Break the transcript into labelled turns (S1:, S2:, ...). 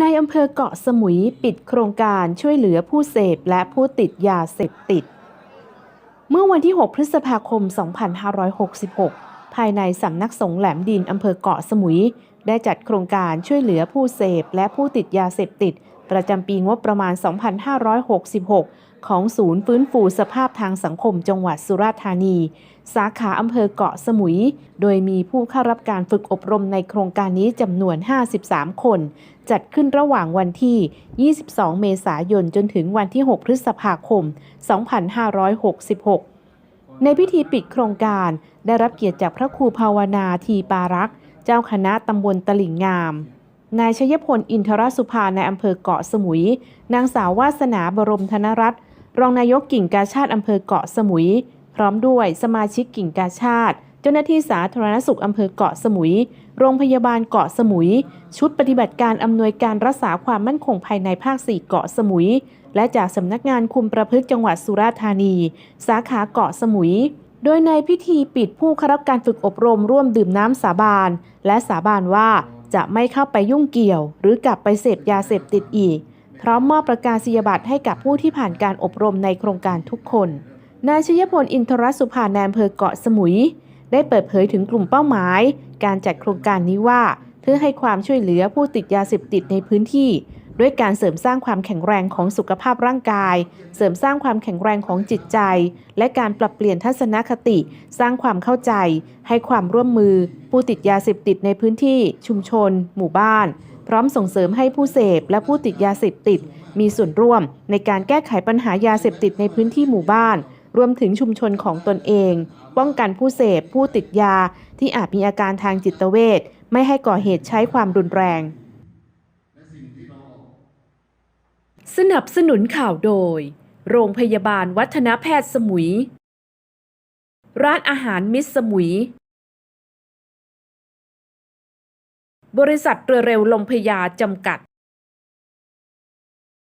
S1: ในอำเภอเกาะสมุยปิดโครงการช่วยเหลือผู้เสพและผู้ติดยาเสพติด เมื่อวันที่ 6 พฤษภาคม 2566 ภายในสำนักสงฆ์แหลมดินอำเภอเกาะสมุย ได้จัดโครงการช่วยเหลือผู้เสพและผู้ติดยาเสพติด ประจำปีงบประมาณ 2566 ของศูนย์ฟื้นฟูสภาพทางสังคมจังหวัดสุราษฎร์ธานี สาขาอำเภอเกาะสมุย โดยมีผู้เข้ารับการฝึกอบรมในโครงการนี้จำนวน 53 คน จัดขึ้นระหว่างวันที่ 22 เมษายนจนถึงวันที่ 6 พฤษภาคม 2566 ในพิธีปิดโครงการได้รับเกียรติจากพระครูภาวนาทีปารักษ์เจ้าคณะตำบลตลิ่งงามนายชยพลอินทรสุภาในอำเภอเกาะสมุย นางสาววาสนาบรมธนรัตน์ รองนายกกิ่งกาชาติอำเภอเกาะสมุย พร้อมด้วยสมาชิกกิ่งกาชาติ เจ้าหน้าที่สาธารณสุขอำเภอเกาะสมุย โรงพยาบาลเกาะสมุย ชุดปฏิบัติการอำนวยการรักษาความมั่นคงภายในภาค 4 เกาะสมุย และจากสำนักงานคุมประพฤติจังหวัดสุราษฎร์ธานี สาขาเกาะสมุยโดยในพิธีปิดผู้เข้ารับการฝึกอบรมร่วมดื่มน้ำสาบาน และสาบานว่าจะไม่เข้าไปยุ่งเกี่ยว หรือกลับไปเสพยาเสพติดอีก พร้อมมอบประกาศนียบัตรให้กับผู้ที่ผ่านการอบรมในโครงการทุกคน นายชยพลอินทรสุภาแนมเภอเกาะสมุย ได้เปิดเผยถึงกลุ่มเป้าหมาย การจัดโครงการนี้ว่า เพื่อให้ความช่วยเหลือผู้ติดยาเสพติดในพื้นที่ ด้วยการเสริมสร้างความแข็งแรงของสุขภาพร่างกาย เสริมสร้างความแข็งแรงของจิตใจ และการปรับเปลี่ยนทัศนคติ สร้างความเข้าใจ ให้ความร่วมมือ ผู้ติดยาเสพติดในพื้นที่ ชุมชน หมู่บ้าน ร้อมส่งเสริมให้ผู้เสพและผู้ติดยาเสพติด มีส่วนร่วมในการแก้ไขปัญหายาเสพติดในพื้นที่หมู่บ้าน รวมถึงชุมชนของตนเอง ป้องกันผู้เสพผู้ติดยาที่อาจมีอาการทางจิตเวชไม่ให้ก่อเหตุใช้ความรุนแรง สนับสนุนข่าวโดย โรงพยาบาลวัฒนแพทย์สมุย ร้านอาหารมิตรสมุย บริษัทเรือเร็วลมพยาจำกัด